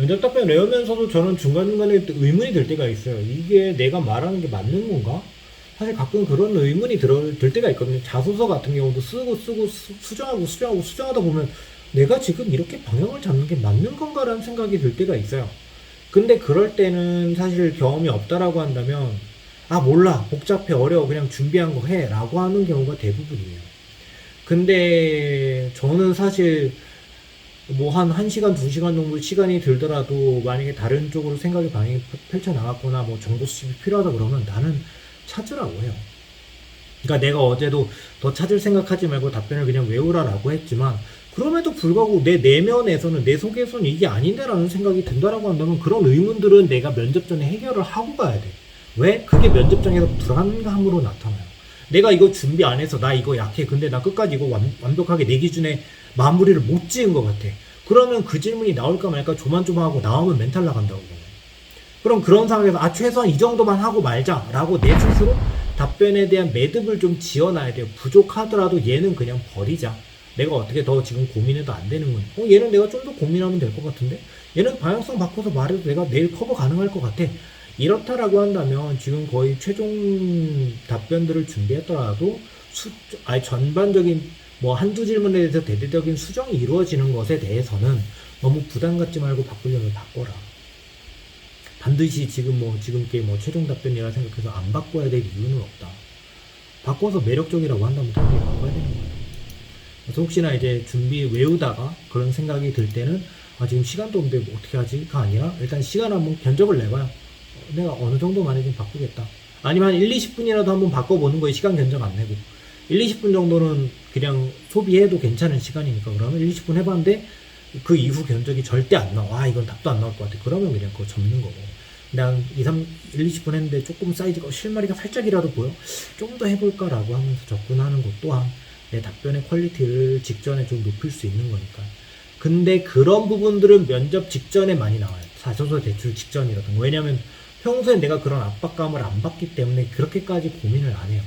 면접 답변 외우면서도 저는 중간중간에 또 의문이 들 때가 있어요. 이게 내가 말하는 게 맞는 건가? 사실 가끔 그런 의문이 들, 들 때가 있거든요. 자소서 같은 경우도 쓰고 쓰고 수- 수정하고 수정하고 수정하다 보면 내가 지금 이렇게 방향을 잡는 게 맞는 건가라는 생각이 들 때가 있어요. 근데 그럴 때는 사실 경험이 없다라고 한다면 아 몰라 복잡해 어려워 그냥 준비한 거 해 라고 하는 경우가 대부분이에요. 근데 저는 사실 뭐 한 1시간, 2시간 정도 시간이 들더라도 만약에 다른 쪽으로 생각의 방향이 펼쳐 나갔거나 뭐 정보 수집이 필요하다 그러면 나는 찾으라고 해요. 그러니까 내가 어제도 더 찾을 생각하지 말고 답변을 그냥 외우라라고 했지만 그럼에도 불구하고 내 내면에서는 내 속에서는 이게 아닌데라는 생각이 든다라고 한다면 그런 의문들은 내가 면접 전에 해결을 하고 가야 돼. 왜? 그게 면접 장에서 불안감으로 나타나요. 내가 이거 준비 안 해서 나 이거 약해. 근데 나 끝까지 이거 완, 완벽하게 내 기준에 마무리를 못 지은 것 같아. 그러면 그 질문이 나올까 말까 조만조만하고 나오면 멘탈 나간다고. 그럼 그런 상황에서 아 최소한 이 정도만 하고 말자라고 내 스스로 답변에 대한 매듭을 좀 지어놔야 돼요. 부족하더라도 얘는 그냥 버리자. 내가 어떻게 더 지금 고민해도 안 되는 건. 어 얘는 내가 좀 더 고민하면 될 것 같은데. 얘는 방향성 바꿔서 말해도 내가 내일 커버 가능할 것 같아. 이렇다라고 한다면 지금 거의 최종 답변들을 준비했더라도 수, 아니 전반적인 뭐 한두 질문에 대해서 대대적인 수정이 이루어지는 것에 대해서는 너무 부담 갖지 말고 바꾸려면 바꿔라. 반드시 지금 뭐 지금 게 뭐 최종 답변이라 생각해서 안 바꿔야 될 이유는 없다. 바꿔서 매력적이라고 한다면 당연히 바꿔야 되는 거예요. 그래서 혹시나 이제 준비 외우다가 그런 생각이 들 때는 아 지금 시간도 없는데 뭐 어떻게 하지가 아니라 일단 시간 한번 견적을 내봐요. 어, 내가 어느 정도 만에 좀 바꾸겠다. 아니면 한 1, 20분이라도 한번 바꿔보는 거에 시간 견적 안 내고 1, 20분 정도는 그냥 소비해도 괜찮은 시간이니까 그러면 1, 20분 해봤는데 그 이후 견적이 절대 안 나와. 아, 이건 답도 안 나올 것 같아. 그러면 그냥 그거 접는 거고. 그냥 2, 3, 1, 20분 했는데 조금 사이즈가 실마리가 살짝이라도 보여? 좀 더 해볼까라고 하면서 접근하는 것 또한 내 답변의 퀄리티를 직전에 좀 높일 수 있는 거니까. 근데 그런 부분들은 면접 직전에 많이 나와요. 자소서 제출 직전이라든가. 왜냐면 평소에 내가 그런 압박감을 안 받기 때문에 그렇게까지 고민을 안 해요.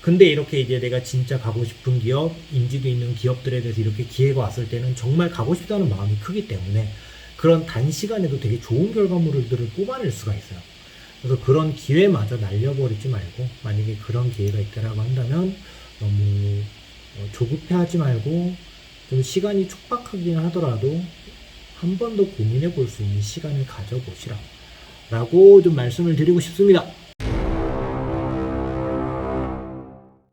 근데 이렇게 이제 내가 진짜 가고 싶은 기업, 인지도 있는 기업들에 대해서 이렇게 기회가 왔을 때는 정말 가고 싶다는 마음이 크기 때문에 그런 단시간에도 되게 좋은 결과물들을 뽑아낼 수가 있어요. 그래서 그런 기회마저 날려버리지 말고 만약에 그런 기회가 있다라고 한다면 너무 어, 조급해하지 말고 좀 시간이 촉박하긴 하더라도 한 번 더 고민해 볼 수 있는 시간을 가져보시라 라고 좀 말씀을 드리고 싶습니다.